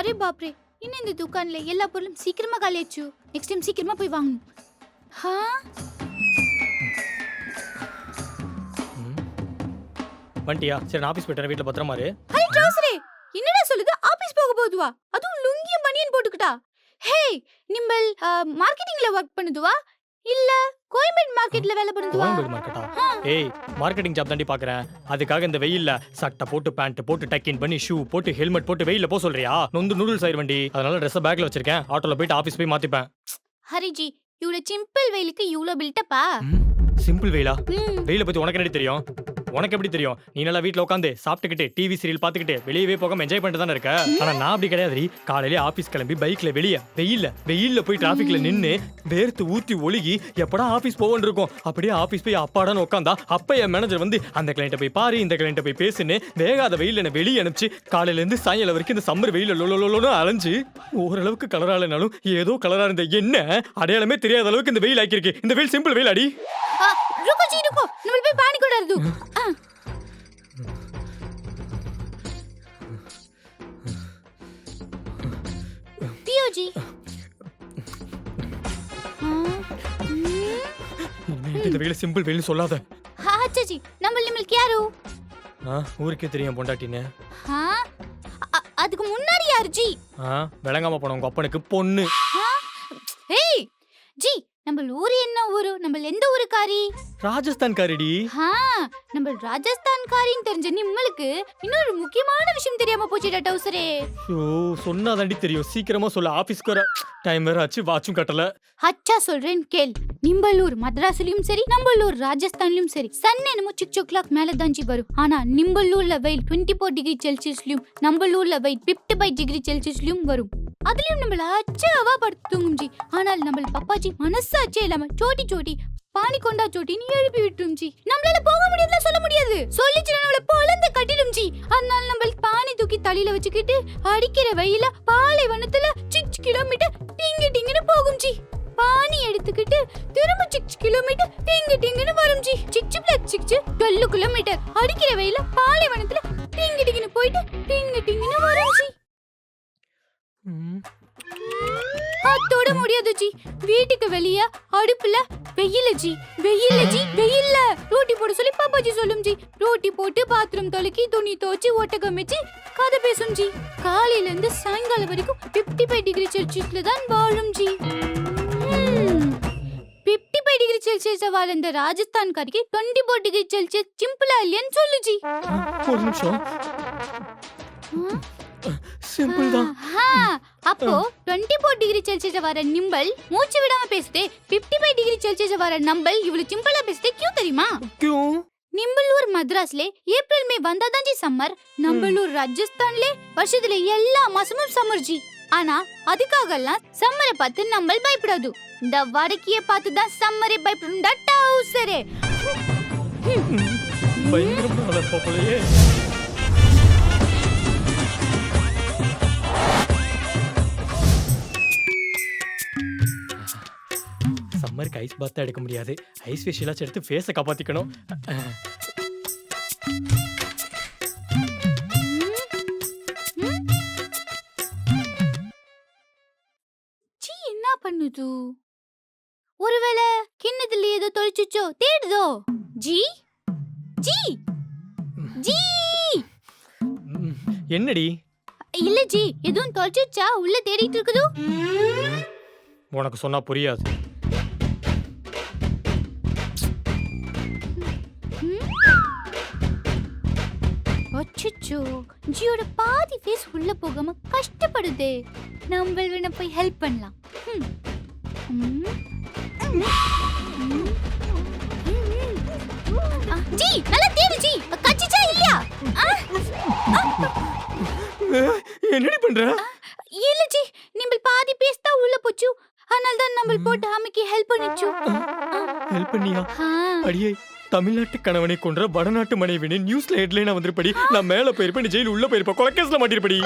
Array பாப்ரே இன்னும் இந்த துக்கான்ல? எல்லா பொருளும் சீக்கிரமா காலியாச்சு நெக்ஸ்ட் டைம் சீக்கிரமா போய் வாங்கணும். ஹா? சரி நான் ஆஃபீஸ் போயிட்டேன் வீட்டில் பத்திரமா இரு. ஹை ட்ரௌசரே! என்னடா சொல்லுது? ஆபீஸ் போக போதுவா அதுவும் லுங்கியும் பனியன் போட்டுக்கிட்டா? ஹே நிம்பல் மார்க்கெட்டிங்ல ஒர்க் பண்ணுதுவா? இல்ல கோயம்பேடு மார்க்கெட்ல வேலை கோயம்பேடு மார்க்கெட்டா ஏய் மார்க்கெட்டிங் ஜாப் தாண்டி பார்க்கறேன் அதுக்காக இந்த வெயில்ல சட்டை போட்டு பேண்ட் போட்டு டக்கின் பண்ணி ஷூ போட்டு ஹெல்மெட் போட்டு வெயில்ல போக சொல்றியா? நொந்து நூடுல்ஸ் ஆயிரு வண்டி. அதனால ட்ரெஸ் பேக்ல வச்சிருக்கேன். ஆட்டோல போயிட்டு ஆஃபீஸ் போய் மாத்திப்பேன். ஹரிஜி இவ்வளவு சிம்பிள் வெயிலுக்கு இவ்வளவு பில்டப்பா சிம்பிள் வெயிலா? வெயில பத்தி உனக்கு என்ன தெரியும்? உனக்கு எப்படி தெரியும்? நீ நல்லா வீட்டில் உட்காந்து சாப்பிட்டுக்கிட்டு டிவி சீரியல் பார்த்துக்கிட்டு வெளியவே போகாம என்ஜாய் பண்ணிட்டு தானே இருக்க? ஆனா நான் அப்படி கிடையாது காலையிலே ஆஃபீஸ் கிளம்பி பைக்ல வெளியே வெயில்ல வெயில்ல போய் டிராஃபிக்ல நின்று வேர்த்து ஊத்தி ஒழுகி எப்படா ஆஃபீஸ் போவோன்னு இருக்கும். அப்படியே ஆஃபீஸ் போய் அப்பாடான்னு உட்காந்தா அப்ப என் மேனேஜர் வந்து அந்த கிளைண்ட்டை போய் பாரு இந்த கிளைண்ட்டை போய் பேசுன்னு வேகாத வெயில் என்ன வெளியே அனுப்பிச்சு காலையிலேருந்து சாயங்காலம் வரைக்கும் இந்த சம்மர் வெயில் லொலொலொலொன்னு அலைஞ்சு ஓரளவுக்கு கலராக இல்லைனாலும் ஏதோ கலராக இருந்த என்ன? அடையாளமே தெரியாத அளவுக்கு இந்த வெயில் ஆக்கியிருக்கு. இந்த வெயில் சிம்பிள் வெயில் அடி பியோஜி இந்த வேலை சிம்பிள் வேலை சொல்லாத. ஆச்சாஜி நம்ம நம்மளுக்கு யாரு? ஊருக்கே தெரியும் பொண்டாட்டின்னு. அதுக்கு முன்னாடி யார் ஜி? விளங்காம போன உங்க அப்பனுக்கு பொண்ணு. ஏய் ஜி நம்ம ஊரு என்ன ஊரு? நம்ம எந்த ஊருக்காரி? ராஜஸ்தான் காரிடி ஹா நம்ம ராஜஸ்தான் காரின்னு தெரிஞ்ச நிம்மளுக்கு இன்னொரு முக்கியமான விஷயம் தெரியாம போச்சுடா டவுசரே. ஐயோ சொன்னாதாண்டி தெரியும். சீக்கிரமா சொல்ல. ஆபீஸ்க்கு வர டைம் வேற ஆச்சு. வாட்சும் கட்டல. அச்சா சொல்றேன் கேள். நிம்பலூர் மദ്രാஸ்லயும் சரி நம்மளூர் ராஜஸ்தான்லயும் சரி. சன் என்னமோ சிக்ஸ் ஓ கிளாக் மேல தாஞ்சி வரும். ஆனா நிம்பலூர்ல வெயில் டுவெண்ட்டி ஃபோர் டிகிரி செல்சியஸ்லயும் நம்மளூர்ல வெயில் பிப்டி ஃபைவ் டிகிரி செல்சியஸ்லயும் வரும். அதுலயும் நம்மள அச்சாவா படுத்து தூங்கும் ஜி. ஆனால் நம்ம பப்பாஜி மனசாச்சே இல்லாம சோட்டி சோட்டி பானி கொண்டா சோட்டின்னு எழுப்பி விட்டுரும் ஜி. நம்மளால போக முடியாதுல சொல்ல முடியாது. சொல்லிச்சுனா நம்மள பொழந்து கட்டிடும் ஜி. அதனால நம்ம பானி தூக்கி தலையில வச்சுக்கிட்டு அடிக்கிற வெயில பாலைவனத்துல சிக்ஸ் கிலோமீட்டர் டிங்கு டிங்குன்னு போகும் ஜி. பானி எடுத்துக்கிட்டு திரும்ப சிக்ஸ் கிலோமீட்டர் டிங்கு டிங்குன்னு வரும் ji. Six plus six twelve kilometre அடிக்கிற வெயில பாலைவனத்துல டிங்கு டிங்குன்னு போயிட்டு டிங்கு டிங்குன்னு வரும் ஜி. அத்தோட முடியாது ஜி. வீட்டுக்கு வெளிய அடுப்புல வெயில ஜி. வெயில்ல ஜி. வெயில்ல. ரோட்டி போட சொல்லி பாப்பாஜி சொல்லும் ஜி. ரோட்டி போட்டு பாத்ரூம் தொலைக்கி துணி துவச்சு ஒட்டகம் வச்சு கதை பேசும் ஜி. காலையில இருந்து சாயங்காலம் வரைக்கும் 55 ஃபைவ் டிகிரி செல்சியஸ்ல தான் வாழும் ji. Fifty five degree Celsius வாழ இந்த ராஜஸ்தான் காரிக்கு டுவெண்ட்டி ஃபோர் டிகிரி செல்சியஸ் சிம்பிளா இல்லையான்னு சொல்லு ஜி. ஒரு நிமிஷம். சிம்பிள் தான். அப்போ டுவெண்ட்டி ஃபோர் டிகிரி செல்சியஸ் வர நிம்பல் மூச்சு விடாம பேசுதே பிப்டி ஃபைவ் டிகிரி செல்சியஸ் வர நம்பல் இவ்வளவு சிம்பிளா பேசுதே கியூ தெரியுமா? கியூ நிம்பலூர் மദ്രാஸ்ல ஏப்ரல் மே வந்தாதான் ஜி சம்மர் நம்மளூர் ராஜஸ்தான்ல வருஷத்துல எல்லா மாசமும் சம்மர் ஜி. ஆனா அதுக்காக எல்லாம் சம்மரை பார்த்து நம்ம பயப்படாது. இந்த வடக்கிய பார்த்து தான் சம்மரை பயப்படும் டவுசரே. பயங்கரமான சம்மருக்கு ஐஸ் பாத் எடுக்க முடியாது. ஐஸ் ஃபேஷியலாச்சும் எடுத்து ஃபேஸை காப்பாத்திக்கணும். சீ என்ன பண்ணுது? ஒருவேளை கிண்ணத்துல ஏதோ தொலைச்சுச்சோ தேடுதோ? ஜி? ஜி? ஜி? என்னடி? இல்ல ஜி எதுவும் தொலைச்சுச்சா உள்ள தேடிட்டு இருக்குதோ. உனக்கு சொன்னா புரியாது. அச்சச்சோ ஜியோட பாதி ஃபேஸ் உள்ள போகாம கஷ்டப்படுதே. நம்ம வேணா போய் ஹெல்ப் பண்ணலாம். ஜி நல்லா தேடு ஜி. கச்சிச்சா இல்லையா? ஆ, என்னடி பண்ற? இல்ல ஜி. நம்ம பாதி பேஸ் தான் உள்ள போச்சு. அதனால தான் நம்ம போட்டு அம்மைக்கு ஹெல்ப் பண்ணிச்சு ஹெல்ப் பண்ணியா. அடியே. தமிழ்நாட்டு கணவனை கொன்ற வடநாட்டு மனைவினு நியூஸ்ல ஹெட்லைனா வந்திருப்படி நான் மேல போயிருப்பேன் ஜெயில் உள்ள போயிருப்ப கொலக்கேஸ்ல மாட்டிருப்படி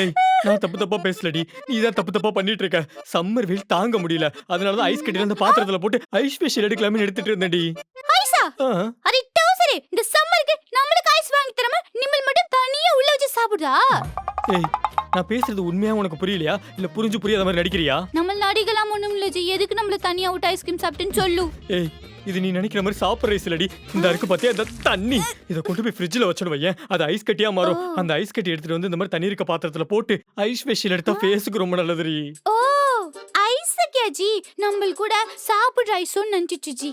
ஏய் நான் தப்பு தப்பா பேசலடி. நீ தான் தப்பு தப்பா பண்ணிட்டு இருக்க சம்மர் வெயில் தாங்க முடியல. அதனால தான் ஐஸ் கட்டில அந்த பாத்திரத்துல போட்டு ஐஸ் ஃபேஷியல் எடுக்கலாம்னு எடுத்துட்டு இருந்தேன்டி. ஐசா ஆ, அரே டவுசரே இந்த சம்மருக்கு நம்மளுக்கு ஐஸ் வாங்கி தரமா நிம்மல் மட்டும் தனியா உள்ள வச்சு சாப்பிடுதா ஏய் நான் பேசுறது உண்மையா உனக்கு புரியலையா? இல்ல புரிஞ்சு புரியாத மாதிரி நடிக்கிறியா? நம்ம நடிகலாம் ஒண்ணும் இல்ல ஜி. எதுக்கு நம்மள தனியா விட்டு ஐஸ்கிரீம் சாப்பிட்டுன்னு சொல்லு. ஏய் இது நீ நினைக்கிற மாதிரி சாப்பிட்ற ஐஸ் இல்லடி. இந்த இருக்கு பாத்தியா? இந்த தண்ணி. இதை கொண்டு போய் ஃப்ரிட்ஜில் வச்சுடு வையேன். அது ஐஸ் கட்டியா மாறும். அந்த ஐஸ் கட்டி எடுத்துட்டு வந்து இந்த மாதிரி தண்ணி இருக்க பாத்திரத்துல போட்டு ஐஸ் ஃபேஷியல் எடுத்தா ஃபேஸுக்கு ரொம்ப நல்லதுரி ஓ ஐஸ் கே ஜி? நம்ம கூட சாப்பிடுற ஐஸோன்னு நினைச்சிச்சு ஜி.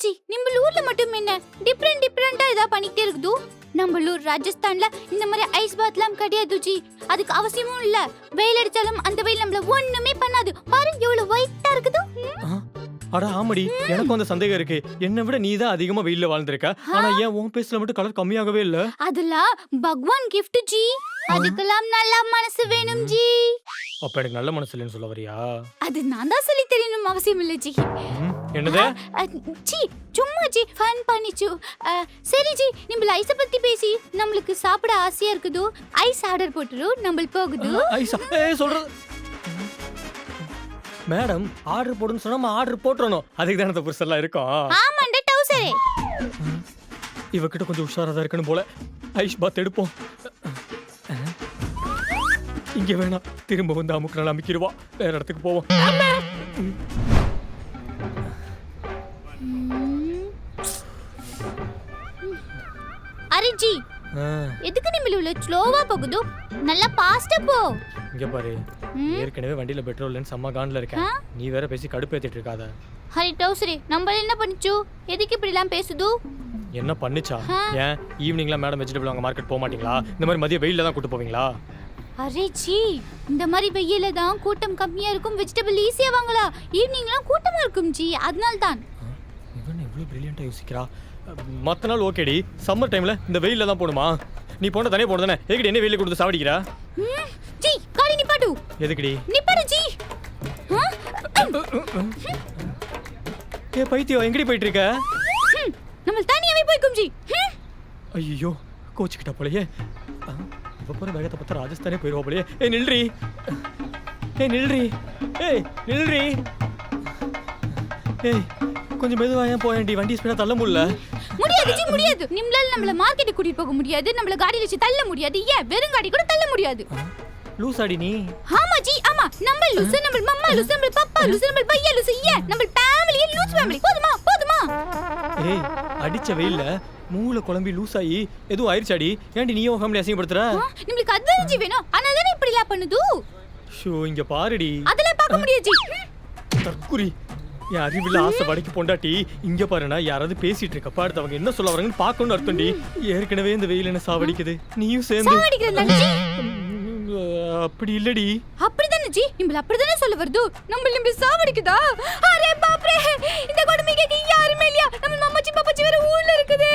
ஆ, ஆனா நம்ம ஊர்ல மட்டும் என்ன? டிஃப்ரெண்ட் டிஃப்ரெண்டா இதா பண்ணிக்கிட்டே இருக்குது நம்ம ஊர் ராஜஸ்தான்ல இந்த மாதிரி ஐஸ் பாத்லாம் கிடையாது ஜி அதுக்கு அவசியமும் இல்ல. வெயில் அடிச்சாலும் அந்த வெயில் நம்மள ஒண்ணுமே பண்ணாது. பாரு எவ்வளவு ஒயிட்டா இருக்குது அட ஆமாடி எனக்கும் அந்த சந்தேகம் இருக்கு. என்னை விட நீ தான் அதிகமா வெயில்ல வாழ்ந்திருக்க. ஆனா ஏன் உன் பேஸ்ல மட்டும் கலர் கம்மியாகவே இல்ல. அதெல்லாம் பகவான் கிஃப்ட் ஜி. அதுக்கெல்லாம் நல்லா மனசு வேணும் ஜி. அப்ப எனக்கு நல்ல மனசு இல்லைன்னு சொல்ல வரியா? அது நான் தான் சொல்லி தெரியணும் அவசியம் இல்லை ஜி. என்னது? ஜி சும்மா ஜி ஃபன் பண்ணிச்சு. சரி ஜி நம்ம ஐஸ பத்தி பேசி. நம்மளுக்கு சாப்பிட ஆசையா இருக்குது ஐஸ் ஆர்டர் போட்டுரு நம்ம போகுது. ஏய் சொல்றது மேடம் ஆர்டர் போடுன்னு சொன்னா நம்ம ஆர்டர் போட்டுறணும். அதுக்கு தானே இந்த புருஷெல்லாம் இருக்கும். ஆமாண்ட டவுசரே இவகிட்ட கொஞ்சம் உஷாரா தான் இருக்கணும் போல. ஐஸ் பாத் எடுப்போம். இங்க வேணாம். திரும்ப வந்து அமுக்கு நாள் அமைக்கிடுவா. வேற இடத்துக்கு போவோம். அரே ஜி ஆ, எதுக்கு நம்ம இவ்வளவு ஸ்லோவா போகுது? நல்லா ஃபாஸ்டா போ. இங்க பாரு. ஏற்கனவே வண்டியில பெட்ரோல் இல்லைன்னு செம்ம கான்ல இருக்கேன்? நீ வேற பேசி கடுப்பேத்திட்டு இருக்காத. ஹரி டவுசரே நம்ம என்ன பண்ணிச்சு? எதுக்கு இப்படி எல்லாம் பேசுது? என்ன பண்ணுச்சா. ஏன் ஈவினிங்லாம் மேடம் வெஜிடபிள் வாங்க மார்க்கெட் போக மாட்டீங்களா? இந்த மாதிரி மதிய வெயில்ல தான் கூட்டு போவீங்களா? அரே ஜி இந்த மாதிரி வெயில தான் கூட்டம் கம்மியா இருக்கும். வெஜிடபிள் ஈஸியா வாங்கலாம் ஈவினிங்லாம் கூட்டமா இருக்கும் ஜி அதனால தான் இவன் எவ்வளவு பிரில்லியண்டா யோசிக்கிறா. மற்ற நாள் ஓகேடி சம்மர் டைம்ல இந்த வெயில்ல தான் போடுமா? நீ போன தனியாக போட தானே? எதுக்கடி என்ன வெயில கொடுத்து சாவடிக்கிறா? ஜி காடி எதுக்குடி? நிப்பாடு ஜி? ஏ பைத்தியம் எங்கடி போயிட்டு இருக்க நம்ம தனியாவே போய்க்கும் ஜி ஹம். ஐயோ கோச்சுக்கிட்ட போலயே. இவ போற வேகத்தை பார்த்தா ராஜஸ்தானே போயிருவா போலயே. ஏய் நில்றி. ஏய் நில்றி. ஏய் நில்றி. ஏய் கொஞ்சம் மெதுவா ஏன் போயேன்டி? வண்டி ஸ்பீடா தள்ள முடியல. முடியாது ஜி முடியாது. நிம்ளால நம்மள மார்க்கெட் கூட்டிட்டு போக முடியாது. நம்மள காடியில வச்சு தள்ள முடியாது. ஏன்? வெறும் காடி கூட தள்ள முடியாது. நீ ஆமா ஜி ஆமா நம்ம லூசு நம்ம மம்மா லூசு நம்ம பப்பா லூசு நம்ம பையன் லூசு. ஏன் நம்ம ஃபேமிலி லூஸ் ஃபேமிலி போதுமா போதுமா? ஏய் அடிச்ச வெயில்ல மூளை குழம்பி லூஸ் ஆகி எதுவும் ஆயிருச்சாடி? ஏன்டி நீயும் ஃபேமிலி அசிங்கப்படுத்துற? நம்மளுக்கு ஜி வேணும். ஆனா தானே இப்படி எல்லாம் பண்ணுது? ஷோ இங்க பாருடி. அதெல்லாம் பார்க்க முடியாது. தற்குறி. என் அறிவில் ஆசை வடைக்கு பொண்டாட்டி இங்க பாருனா யாராவது பேசிட்டு இருக்கப்ப அடுத்தவங்க என்ன சொல்ல வராங்கன்னு பார்க்கணும்னு அர்த்தம்டி. ஏற்கனவே இந்த வெயில் என்ன சாவடிக்குது. நீயும் சேர்ந்து. அப்படி இல்லடி. அப்படிதானே ஜி நம்மள அப்படிதானே சொல்ல வருது? நம்ம நம்ம சாவடிக்குதா? அரே பாப்ரே இந்த கொடுமை கேட்க யாருமே இல்லையா? நம்ம மம்மச்சி பாப்பாச்சி வேற ஊர்ல இருக்குது.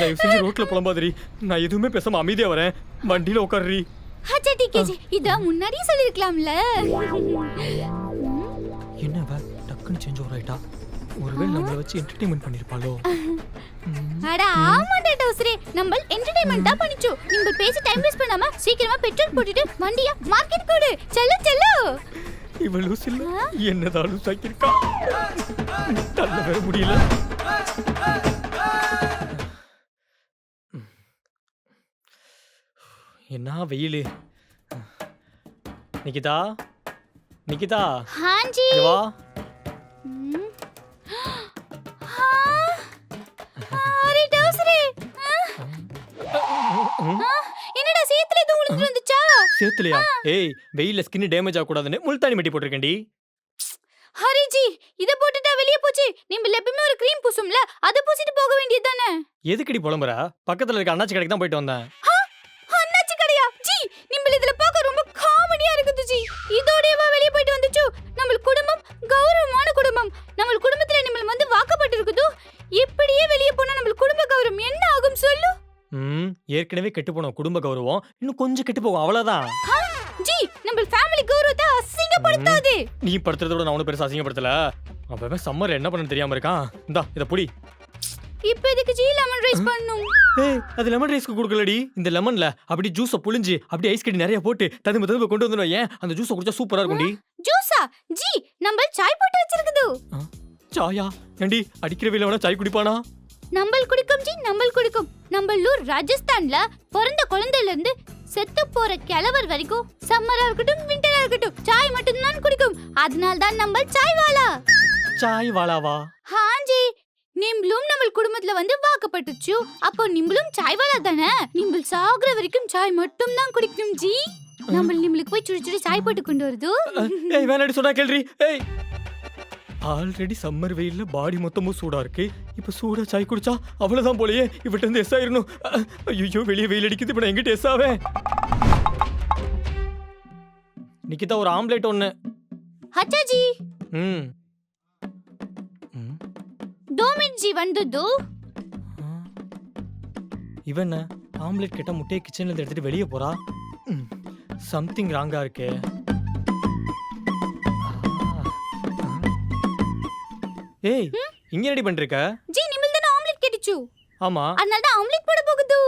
தயவு செஞ்சு ரோட்ல புலம்பாதடி. நான் எதுவுமே பேசாம அமைதியா வரேன். வண்டியில உட்காருடி அச்சா டிகே ஜி இத முன்னாடியே சொல்லிருக்கலாம்ல என்ன அவ டக்குன்னு சேஞ்ச் ஓவர் ஆயிட்டா? ஒருவேளை நம்மளை வச்சு என்டர்டைன்மெண்ட் பண்ணிருப்பாளோ? அட ஆமாடா டவுசரே நம்ம என்டர்டெயின்மெண்ட் தான் பண்ணிச்சோ நம்ம பேசி டைம் வேஸ்ட் பண்ணாம சீக்கிரமா பெட்ரோல் போட்டுட்டு வண்டியா மார்க்கெட் போடு செல்லு செல்லு. இல்ல என்னதான் லூஸ் ஆக்கியிருக்கா தள்ள வேற முடியல. என்ன வெயில்? நிக்கிதா? நிக்கிதா? ஹாஞ்சி. வா. என்னடா சேத்துல எதுவும் விழுந்து வந்துச்சா? சேத்துலையா? ஏய் வெயில்ல ஸ்கின் டேமேஜ் ஆக கூடாதுன்னு முல்தானி மெட்டி போட்டிருக்கேன்டி. ஹரிஜி இத போட்டுட்டா வெளிய போச்சு. நம்ம எப்பவுமே ஒரு க்ரீம் பூசும்ல அத பூசிட்டு போக வேண்டியது தானே? எதுக்குடி புலம்புற? பக்கத்துல இருக்க அண்ணாச்சி கடைக்கு தான் போயிட்டு வந்தேன். அண்ணாச்சி கடையா? ஜி நம்ம இதுல பார்க்க ரொம்ப காமெடியா இருக்குது ஜி இதோடயேவா ஏற்கனவே கெட்டு போன குடும்ப கௌரவம் இன்னும் கொஞ்சம் கெட்டு போகும். அவ்வளவுதான். ஜி நம்ம ஃபேமிலி கௌரவத்தை அசிங்கப்படுத்தாதே. நீ படுத்துறதோட நான் ஒன்றும் பெருசா அசிங்கப்படுத்தல. அவன் சம்மர் என்ன பண்ணு தெரியாம இருக்கான். இந்தா இத புடி. இப்போ இதுக்கு ஜி லெமன் ரைஸ் பண்ணும் ஏய் அது லெமன் ரைஸ்க்கு கொடுக்கலடி. இந்த லெமன்ல அப்படி ஜூஸை புளிஞ்சு அப்படி ஐஸ் கட்டி நிறைய போட்டு ததும்ப ததும்ப கொண்டு வந்துடும் ஏன்? அந்த ஜூஸை குடிச்சா சூப்பரா இருக்கும்டி. ஜூஸா ஜி நம்ம சாய் போட்டு வச்சிருக்குது. சாயா? ஏண்டி அடிக்கிற வேணா சாய் குடிப்பானா? நம்பல் குடிக்கும் ஜி நம்பல் குடிக்கும். நம்மளூர் ராஜஸ்தான்ல பிறந்த குழந்தையில இருந்து செத்து போற கிழவர் வரைக்கும் சம்மரா இருக்கட்டும் விண்டரா இருக்கட்டும் சாய் மட்டும் தான் குடிக்கும். அதனால தான் நம்ம சாய் வாலா சாய் வாலாவா ஹாஞ்சி நிம்பளும் நம்ம குடும்பத்துல வந்து வாக்கப்பட்டுச்சு. அப்போ நிம்பளும் சாய் வாலா தானே? நிம்பள் சாகுற வரைக்கும் சாய் மட்டும் தான் குடிக்கணும் ஜி. நம்ம நிம்பளுக்கு போய் சுடி சுடி சாய் போட்டு கொண்டு வருது. ஏய் வேணாடி சொன்னா கேள்றி. ஏய் ஆல்ரெடி சம்மர் வெயிலில் பாடி மொத்தமும் சூடாக இருக்கு. இப்போ சூடாக சாய் குடிச்சா அவ்வளவுதான் போலயே. இவட்ட இருந்து எஸ் ஆயிரணும் ஐயோ வெளியே வெயில் அடிக்குது. இப்ப நான் எங்கிட்ட எஸ் ஆவேன் நிக்கிதா ஒரு ஆம்லேட் ஒண்ணு. ஹச்சாஜி ம். டோமின்ஜி வந்துது. இவன் ஆம்லெட் கேட்டா முட்டையை கிச்சன்ல இருந்து எடுத்துட்டு வெளியே போறா? சம்திங் ராங்கா இருக்கே. ஏய் இங்க ரெடி பண்ணிருக்க? ஜி நிமில் தான ஆம்லெட் கேட்டிச்சு. ஆமா. அதனால தான் ஆம்லெட் போட போகுது.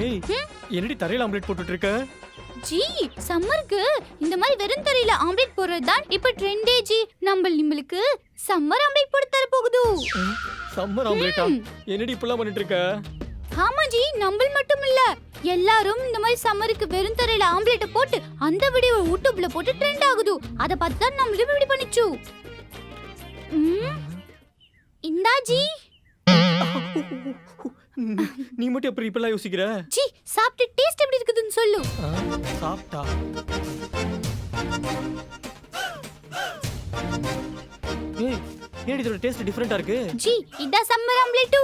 ஏய் என்னடி தரையில ஆம்லெட் போட்டுட்டு இருக்க ஜி சம்மருக்கு. இந்த மாதிரி வெறும் தரையில ஆம்லெட் போடுறது தான் இப்ப ட்ரெண்டே ஜி. நம்ம நம்மளுக்கு சம்மர் ஆம்லெட் போட்டு தர போகுது சம்மர் ஆம்லெட்டா என்னடி இப்பலாம் பண்ணிட்டு இருக்க ஆமா ஜி நம்ம மட்டும் இல்ல எல்லாரும் இந்த மாதிரி சம்மருக்கு வெறும் தரையில ஆம்லெட்ட போட்டு அந்த வீடியோ யூடியூப்ல போட்டு ட்ரெண்ட் ஆகுது. அத பார்த்து தான் நம்மளும் இப்படி பண்ணிச்சு. ம், இந்தா ஜி நீ மட்டும் எப்படி இப்பெல்லாம் யோசிக்கிற? ஜி சாப்பிட்டு டேஸ்ட் எப்படி இருக்குதுன்னு சொல்லு. சாப்பிட்டா? ஏய் ஏடி இதோட டேஸ்ட் டிஃபரெண்டா இருக்கு? ஜி இதா சம்மர் ஆம்லெட்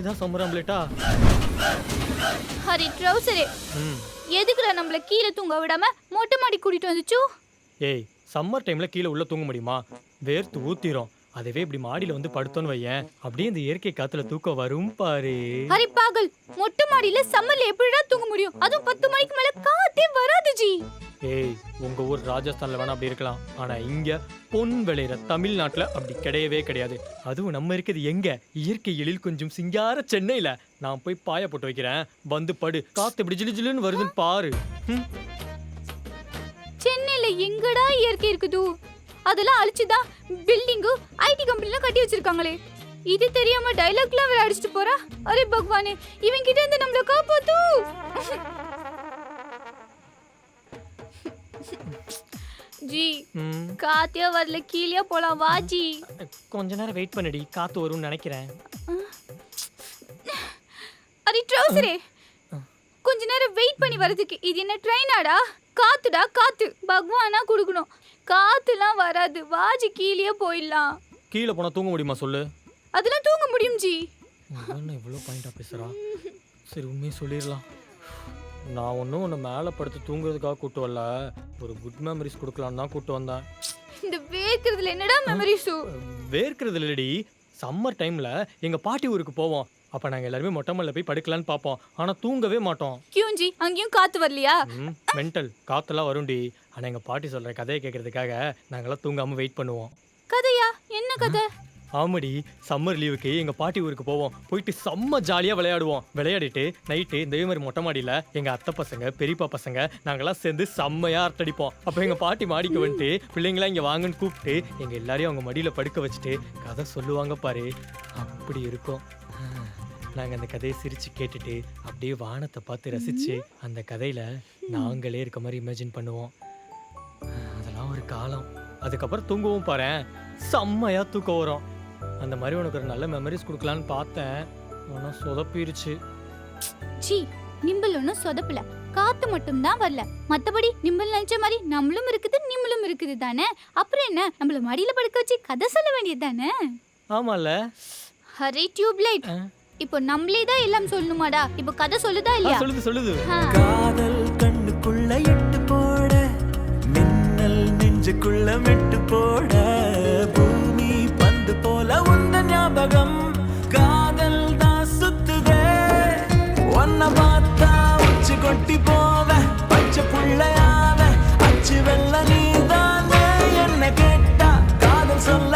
இதுதான் சம்மர் ஆம்லேட்டா ஹரி ட்ரௌசரே எதுக்குடா நம்மள கீழே தூங்க விடாம மொட்டை மாடி கூட்டிட்டு வந்துச்சு? ஏய் சம்மர் டைம்ல கீழே உள்ள தூங்க முடியுமா? வேர்த்து ஊத்திரும். அதுவே இப்படி மாடியில வந்து படுத்தோன்னு வையேன். அப்படியே இந்த இயற்கை காத்துல தூக்கம் வரும் பாரு. ஹரி பாகல் மொட்டை மாடியில சம்மர்ல எப்படிடா தூங்க முடியும்? அதுவும் பத்து மணிக்கு மேல காத்தே வராது ஜி. ஏய் உங்க ஊர் ராஜஸ்தான்ல வேணா அப்படி இருக்கலாம். ஆனா இங்க பொன் விளையிற தமிழ்நாட்டுல அப்படி கிடையவே கிடையாது. அதுவும் நம்ம இருக்கிறது எங்க? இயற்கை எழில் கொஞ்சம் சிங்கார சென்னையில. நான் போய் பாய போட்டு வைக்கிறேன். வந்து படு. காத்து இப்படி ஜிலு ஜிலுன்னு வருதுன்னு பாரு. ம், சென்னையில எங்கடா இயற்கை இருக்குது? அதெல்லாம் அழிச்சுதான் பில்டிங்கு ஐடி கம்பெனிலாம் கட்டி வச்சிருக்காங்களே. இது தெரியாம டைலாக்லாம் வேற அடிச்சிட்டு போறா? அரே பகவானே இவன் கிட்ட இருந்து நம்மள காப்பாத்து. ஜி காத்தே வரல கீழே போலாம். வா ஜி. கொஞ்ச நேரம் வெயிட் பண்ணுடி காத்து வரும்னு நினைக்கிறேன். அரே ட்ரௌசரே கொஞ்ச நேரம் வெயிட் பண்ணி வரதுக்கு இது என்ன ட்ரெயினாடா காத்துடா காத்து. பகவானா கொடுக்கணும். காத்துலாம் வராது. வாஜி கீழே போயிடலாம். கீழே போனா தூங்க முடியுமா சொல்லு? அதெல்லாம் தூங்க முடியும் ஜி. என்ன இவ்வளோ பாயிண்டா பேசுறா. சரி உண்மையை சொல்லிடலாம். நான் ஒன்றும் உன்னை மேலே படுத்து தூங்குறதுக்காக கூட்டு வரல. ஒரு குட் மெமரிஸ் கொடுக்கலான்னு தான் கூட்டு வந்தேன். இந்த வேர்க்கிறதுல என்னடா மெமரிஸு வேர்க்கிறது இல்லடி சம்மர் டைம்ல எங்க பாட்டி ஊருக்கு போவோம். அப்ப நாங்க எல்லாருமே மொட்டை மல்ல போய் படுக்கலான்னு பார்ப்போம். ஆனா தூங்கவே மாட்டோம். கியூஞ்சி அங்கேயும் காத்து வரலையா? மென்டல் காத்தெல்லாம் வரும்டி. ஆனா எங்க பாட்டி சொல்ற கதையை கேட்கறதுக்காக நாங்கெல்லாம் தூங்காம வெயிட் பண்ணுவோம். கதையா? என்ன கதை? ஆமாடி. சம்மர் லீவுக்கு எங்க பாட்டி ஊருக்கு போவோம். போயிட்டு செம்ம ஜாலியா விளையாடுவோம். விளையாடிட்டு நைட்டு இதே மாதிரி மொட்டை மாடியில எங்க அத்தை பசங்க பெரியப்பா பசங்க நாங்கெல்லாம் சேர்ந்து செம்மையா அரட்டடிப்போம் அப்ப எங்க பாட்டி மாடிக்கு வந்துட்டு பிள்ளைங்களாம் இங்க வாங்கன்னு கூப்பிட்டு எங்க எல்லாரையும் அவங்க மடியில படுக்க வச்சுட்டு கதை சொல்லுவாங்க பாரு. அப்படி இருக்கும். நாங்க அந்த கதையை சிரிச்சு கேட்டுட்டு அப்படியே வானத்தை பார்த்து ரசிச்சு அந்த கதையில நாங்களே இருக்க மாதிரி இமேஜின் பண்ணுவோம். அதெல்லாம் ஒரு காலம். அதுக்கப்புறம் தூங்குவோம் பாரேன் செம்மையா தூக்கம் வரும். அந்த மாதிரி உனக்கு ஒரு நல்ல மெமரிஸ் கொடுக்கலான்னு பார்த்தேன். ஆனால் சொதப்பிருச்சு. சி நிம்பல் ஒன்றும் சொதப்பல. காத்து மட்டும் தான் வரல. மத்தபடி நிம்பல் நினைச்ச மாதிரி நம்மளும் இருக்குது நிம்மளும் இருக்குது தானே? அப்புறம் என்ன? நம்மள மடியில படுக்க வச்சு கதை சொல்ல வேண்டியது தானே? ஆமால ஹரே டியூப் லைட் இப்போ நம்மளே தான் எல்லாம் சொல்லணுமாடா? இப்போ கதை சொல்லுதா இல்லையா? சொல்லுது சொல்லுது. காதல் கண்ணுக்குள்ள எட்டு போட மின்னல் நெஞ்சுக்குள்ள மெட்டு போட பூமி பந்து போல உந்த ஞாபகம். காதல் தான் சுத்துதே ஒன்ன பார்த்தா உச்சி கொட்டி போவ பச்சை புள்ளையாவ அச்சு வெள்ள நீதானே என்ன கேட்டா காதல் சொல்ல